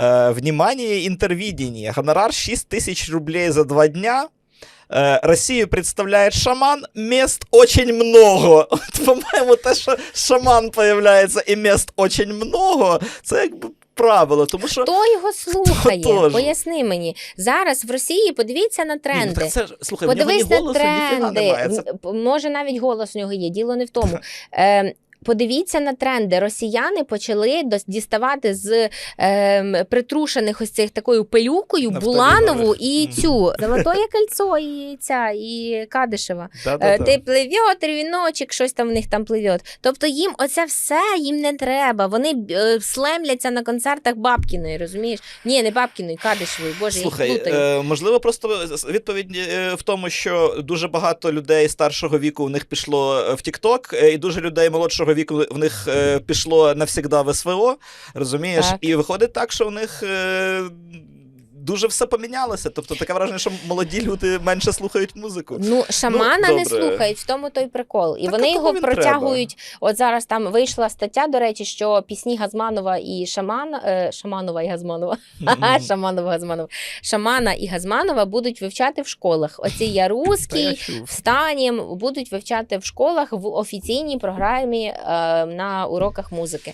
Э, внимание, интервидение. Гонорар 6 тысяч рублей за два дня. Э, Россию представляет шаман. Мест очень много. От, по-моєму, те, що шаман появляється і мест очень много, це якби правило. Тому що Хто його слухає? теж. Поясни мені. Зараз в Росії подивіться на Ні, ну, тренди. так це ж, слухай, в нього Подивись ні на голосу, ніфіга тренди. немає. Це М, п- Може, навіть голос у нього є. Діло не в тому. Е, Подивіться на тренди. Росіяни почали діставати з е, притрушених ось цих такою пилюкою. Буланову і цю Золотоє кольцо і ця, і Кадишева. Е. Ти пливет, віночок, щось там в них там пливет. Тобто їм оце все їм не треба. Вони е, слемляться на концертах Бабкіної, розумієш? Ні, не Бабкіної, Кадишевої. Боже, Слухай, їх плутаю. е, можливо, просто відповідь в тому, що дуже багато людей старшого віку в них пішло в е, і дуже людей молодшого віку в них е, пішло навсігда в СВО, розумієш? Так. І виходить так, що у них. е, Дуже все помінялося. Тобто таке враження, що молоді люди менше слухають музику. Ну, шамана не слухають, в тому той прикол. І Так, вони його протягують. От зараз там вийшла стаття, до речі, що пісні Газманова і Шаман, е, Шаманова і Газманова. Шаманова, Газманова. Шамана і Газманова будуть вивчати в школах. Оці я Та я русський, будуть вивчати в школах в офіційній програмі е, на уроках музики.